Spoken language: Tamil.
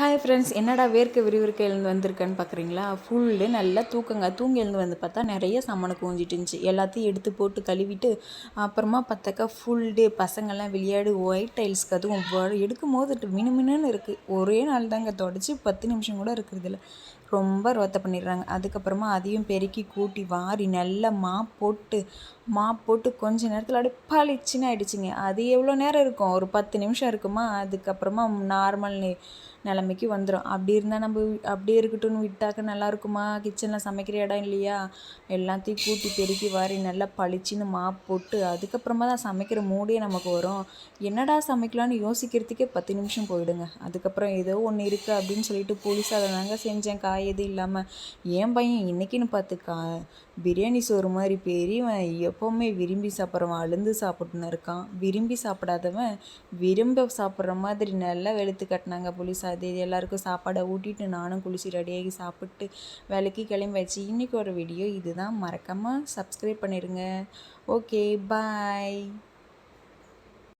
ஹாய் ஃப்ரெண்ட்ஸ் என்னடா வேர்க்க விறுவிறுக்க எழுந்து வந்திருக்கேன்னு பார்க்குறீங்களா ஃபுல்லு நல்லா தூக்கங்க. தூங்கி எழுந்து வந்து பார்த்தா நிறைய சாமானை கூஞ்சிட்டு இருந்துச்சு. எல்லாத்தையும் எடுத்து போட்டு கழுவிட்டு அப்புறமா பார்த்தாக்கா ஃபுல் டே பசங்கள்லாம் விளையாடு ஒயிட் டைல்ஸ்க்கு அதுவும் எடுக்கும் போது மினு மினுன்னு இருக்குது ஒரே நாள் தாங்க தொடச்சி பத்து நிமிஷம் கூட இருக்கிறதில்ல ரொம்ப ரோத்த பண்ணிடுறாங்க. அதுக்கப்புறமா அதையும் பெருக்கி கூட்டி வாரி நல்லா மாப் போட்டு மாப் போட்டு கொஞ்ச நேரத்தில் அப்படியே பளிச்சுன்னு ஆயிடுச்சுங்க. அது எவ்வளோ நேரம் இருக்கும்? ஒரு பத்து நிமிஷம் இருக்குமா? அதுக்கப்புறமா நார்மல் நிலைமைக்கு வந்துடும் அப்படி இருந்தால் நம்ம அப்படி அப்படியே இருக்கட்டும்னு விட்டாக்க நல்லா இருக்குமா? கிச்சனில் சமைக்கிற இடம் இல்லையா? எல்லாத்தையும் கூட்டி பெருக்கி வாரி நல்லா பளிச்சுன்னு மாப் போட்டு அதுக்கப்புறமா தான் சமைக்கிற மூடே நமக்கு வரும். என்னடா சமைக்கலாம்னு யோசிக்கிறதுக்கே பத்து நிமிஷம் போயிடுங்க. அதுக்கப்புறம் ஏதோ ஒன்று இருக்குது அப்படின்னு சொல்லிட்டு போலீஸ் நாங்கள் தாங்க செஞ்சேன். காய் எதுவும் இல்லாமல் என் பையன் இன்னைக்குன்னு பார்த்து கா பிரியாணி சோறு மாதிரி பெரியவன் எப்போவுமே விரும்பி சாப்பிட்றவன் அழுந்து சாப்பிட்டுன்னு இருக்கான். விரும்பி சாப்பிடாதவன் விரும்ப சாப்பிட்ற மாதிரி நல்லா வெளுத்து கட்டினாங்க போலீஸ். அது இது எல்லாருக்கும் சாப்பாடை ஊட்டிட்டு நானும் குளிச்சு ரெடியாகி சாப்பிட்டு வேலைக்கு கிளம்பியாச்சு இன்றைக்கி ஒரு வீடியோ இதுதான். மறக்காமல் சப்ஸ்கிரைப் பண்ணிடுங்க ஓகே பாய்